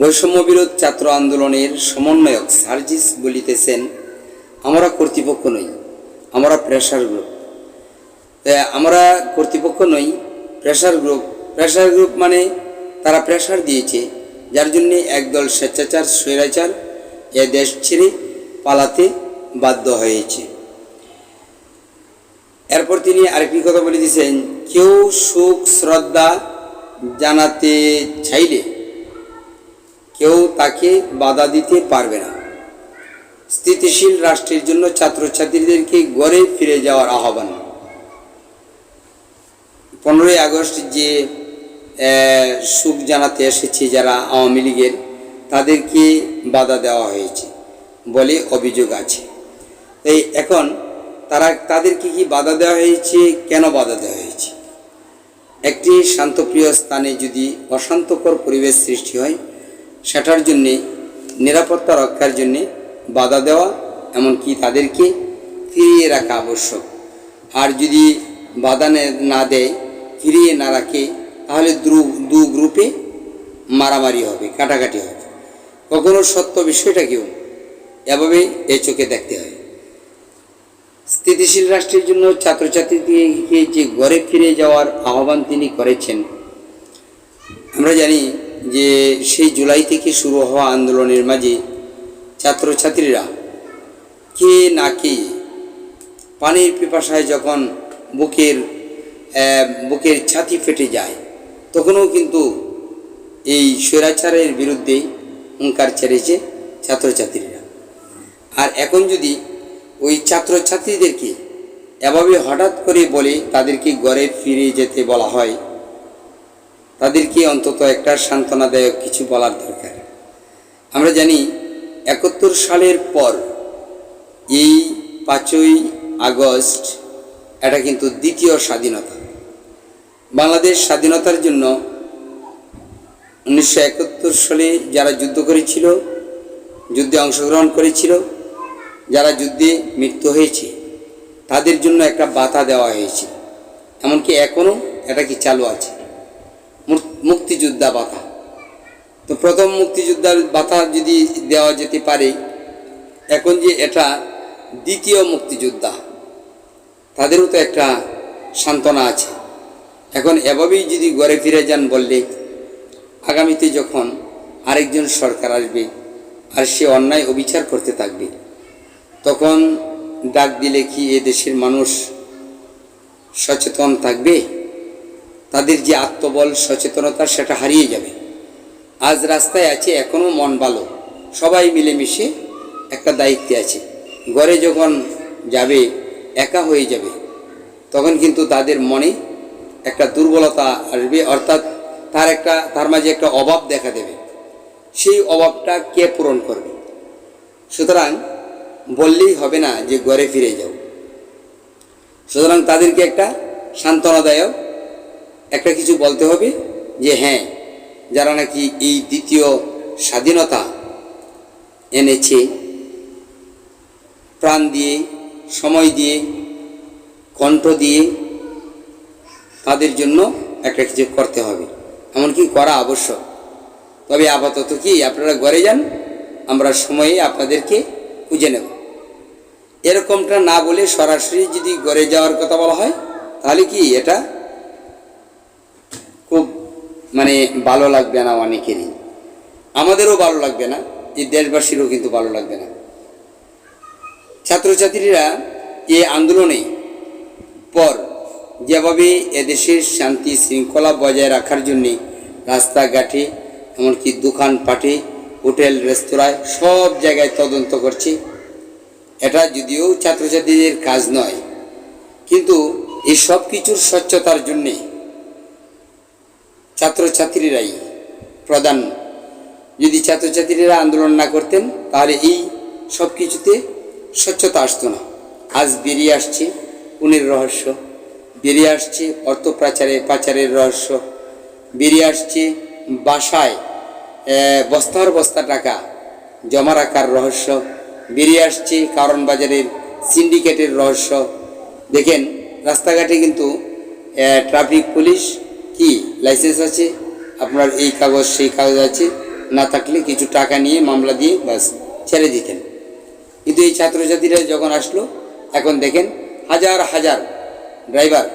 বৈষম্যবিরোধ ছাত্র আন্দোলনের সমন্বয়ক সার্জিস বলিতেছেন, আমরা কর্তৃপক্ষ নই, আমরা প্রেশার গ্রুপ আমরা কর্তৃপক্ষ নই প্রেশার গ্রুপ প্রেশার গ্রুপ মানে তারা প্রেশার দিয়েছে, যার জন্য একদল স্বেচ্ছাচার, স্বৈরাচার এ দেশ ছেড়ে পালাতে বাধ্য হয়েছে। এরপর তিনি আরেকটি কথা বলে দিয়েছেন কেউ সুখ, শ্রদ্ধা জানাতে চাইলে কেউ তাকে বাধা দিতে পারবে না। স্থিতিশীল রাষ্ট্রের জন্য ছাত্রছাত্রীদেরকে গড়ে ফিরে যাওয়ার আহ্বান। পনেরোই আগস্ট যে সুখ জানাতে এসেছে যারা আওয়ামী লীগের, তাদেরকে বাধা দেওয়া হয়েছে বলে অভিযোগ আছে। এই এখন তারা, তাদেরকে কি বাধা দেওয়া হয়েছে? কেন বাধা দেওয়া হয়েছে? একটি শান্তপ্রিয় স্থানে যদি অশান্তকর পরিবেশ সৃষ্টি হয় সেটার জন্যে, নিরাপত্তা রক্ষার জন্যে বাধা দেওয়া, এমনকি তাদেরকে ফিরিয়ে রাখা আবশ্যক। আর যদি বাধা নে- দেয়, ফিরিয়ে না রাখে, তাহলে দু গ্রুপে মারামারি হবে, কাটাকাটি হবে। কখনো সত্য বিষয়টাকেও এভাবে এ চোখে দেখতে হয়। স্থিতিশীল রাষ্ট্রের জন্য ছাত্রছাত্রীদেরকে যে ঘরে ফিরে যাওয়ার আহ্বান তিনি করেছেন, আমরা জানি যে সেই জুলাই থেকে শুরু হওয়া আন্দোলনের মাঝে ছাত্রছাত্রীরা কে না কে পানির পিপাসায় যখন বুকের বুকের ছাতি ফেটে যায়, তখনও কিন্তু এই স্বৈরাচারের বিরুদ্ধে হুঙ্কার ছেড়েছে ছাত্রছাত্রীরা। আর এখন যদি ওই ছাত্রছাত্রীদেরকে এভাবে হঠাৎ করে বলে তাদেরকে ঘরে ফিরে যেতে বলা হয় তাদেরকে অন্তত একটা সান্ত্বনাদায়ক কিছু বলার দরকার। আমরা জানি একাত্তর সালের পর এই পাঁচই আগস্ট এটা কিন্তু দ্বিতীয় স্বাধীনতা। বাংলাদেশ স্বাধীনতার জন্য উনিশশো একাত্তর সালে যারা যুদ্ধ করেছিল, যুদ্ধে অংশগ্রহণ করেছিল, যারা যুদ্ধে মৃত্যু হয়েছে, তাদের জন্য একটা বাতা দেওয়া হয়েছে। এমনকি এখনও এটা কি চালু আছে। মুক্তিযোদ্ধা বাতা তো প্রথম মুক্তিযোদ্ধার বাতা যদি দেওয়া যেতে পারে, এখন যে এটা দ্বিতীয় মুক্তিযোদ্ধা, তাদেরও তো একটা সান্ত্বনা আছে। এখন এভাবেই যদি ঘরে ফিরে যান বললে, আগামীতে যখন আরেকজন সরকার আসবে আর সে অন্যায় অবিচার করতে থাকবে, তখন ডাক দিলে কি এ দেশের মানুষ সচেতন থাকবে? তাদের যে আত্মবল, সচেতনতা সেটা হারিয়ে যাবে। আজ রাস্তায় আছে এখনও মন ভালো। সবাই মিলেমিশে একটা দায়িত্বে আছে। ঘরে যখন যাবে, একা হয়ে যাবে, তখন কিন্তু তাদের মনে একটা দুর্বলতা আসবে, অর্থাৎ তার একটা, তার মাঝে একটা অভাব দেখা দেবে। সেই অভাবটা কে পূরণ করবে? সুতরাং বললেই হবে না যে ঘরে ফিরে যাও। সুতরাং তাদেরকে একটা সান্ত্বনাদায়ক একটা কিছু বলতে হবে যে হ্যাঁ যারা নাকি এই দ্বিতীয় স্বাধীনতা এনেছে, প্রাণ দিয়ে, সময় দিয়ে, কণ্ঠ দিয়ে, তাদের জন্য একটা কিছু করতে হবে। এমনকি করা আবশ্যক। তবে আপাতত কি আপনারা ঘরে যান, আমরা সময়ে আপনাদেরকে খুঁজে নেব। এরকমটা না বলে সরাসরি যদি ঘরে যাওয়ার কথা বলা হয়, তাহলে কি এটা মানে ভালো লাগবে না অনেকেরই। আমাদেরও ভালো লাগবে না, এই দেশবাসীরও কিন্তু ভালো লাগবে না। ছাত্রছাত্রীরা এই আন্দোলনে পর যেভাবে এদেশের শান্তি শৃঙ্খলা বজায় রাখার জন্যে রাস্তাঘাটে, এমনকি দোকানপাটে, হোটেল রেস্তোরাঁয় সব জায়গায় তদন্ত করছে। এটা যদিও ছাত্রছাত্রীদের কাজ নয়, কিন্তু এই সব কিছুর স্বচ্ছতার জন্যে ছাত্রছাত্রীরাই প্রধান। যদি ছাত্রছাত্রীরা আন্দোলন না করতেন, তাহলে এই সব কিছুতে স্বচ্ছতা আসতো না। আজ বেরিয়ে আসছে পুনের রহস্য, বেরিয়ে আসছে অর্থ পাচারে, পাচারের রহস্য, বেরিয়ে আসছে বাসায় বস্তার বস্তা টাকা জমা রাখার রহস্য, বেরিয়ে আসছে কারণ বাজারের সিন্ডিকেটের রহস্য। দেখেন, রাস্তাঘাটে কিন্তু ট্রাফিক পুলিশ কি লাইসেন্স আছে? আপনার এই কাগজ, সেই কাগজ আছে। না থাকলে কিছু টাকা নিয়ে মামলা দিয়ে বাস ছেড়ে দিতেন। কিন্তু এই ছাত্রছাত্রীরা যখন আসলো, এখন দেখেন হাজার হাজার ড্রাইভার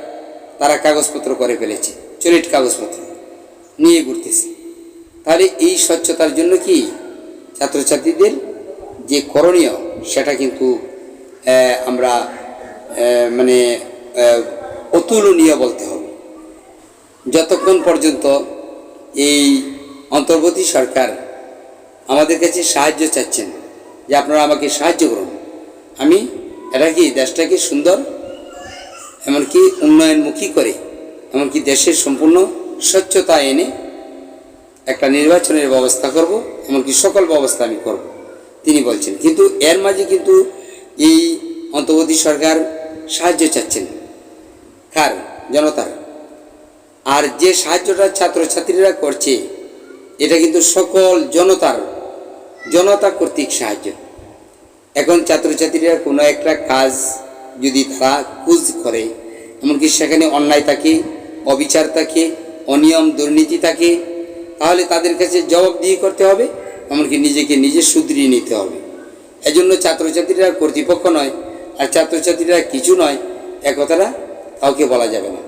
তারা কাগজপত্র করে ফেলেছে চলিট কাগজপত্র নিয়ে ঘুরতেছে। তাহলে এই স্বচ্ছতার জন্য কি ছাত্রছাত্রীদের যে করণীয়, সেটা কিন্তু আমরা মানে অতুলনীয় বলতে হবে। যতক্ষণ পর্যন্ত এই অন্তর্বর্তী সরকার আমাদের কাছে সাহায্য চাচ্ছেন, যে আপনারা আমাকে সাহায্য করুন। আমি এটা কি দেশটাকে সুন্দর, এমনকি উন্নয়নমুখী করে, এমনকি দেশের সম্পূর্ণ স্বচ্ছতা এনে একটা নির্বাচনের ব্যবস্থা করব, এমনকি সকল ব্যবস্থা আমি করব, তিনি বলছেন। কিন্তু এর মাঝে কিন্তু এই অন্তর্বর্তী সরকার সাহায্য চাচ্ছেন। কার? জনতার। আর যে সাহায্যটা ছাত্রছাত্রীরা করছে, এটা কিন্তু সকল জনতার, জনতা কর্তৃক সাহায্য। এখন ছাত্রছাত্রীরা কোনো একটা কাজ যদি তারা কুজ করে, এমনকি সেখানে অন্যায় থাকে, অবিচার থাকে, অনিয়ম দুর্নীতি থাকে, তাহলে তাদের কাছে জবাবদিহি করতে হবে, এমনকি নিজেকে নিজে শুধরিয়ে নিতে হবে। এজন্য ছাত্রছাত্রীরা কর্তৃপক্ষ নয়, আর ছাত্রছাত্রীরা কিছু নয় এ কথাটা কাউকে বলা যাবে না।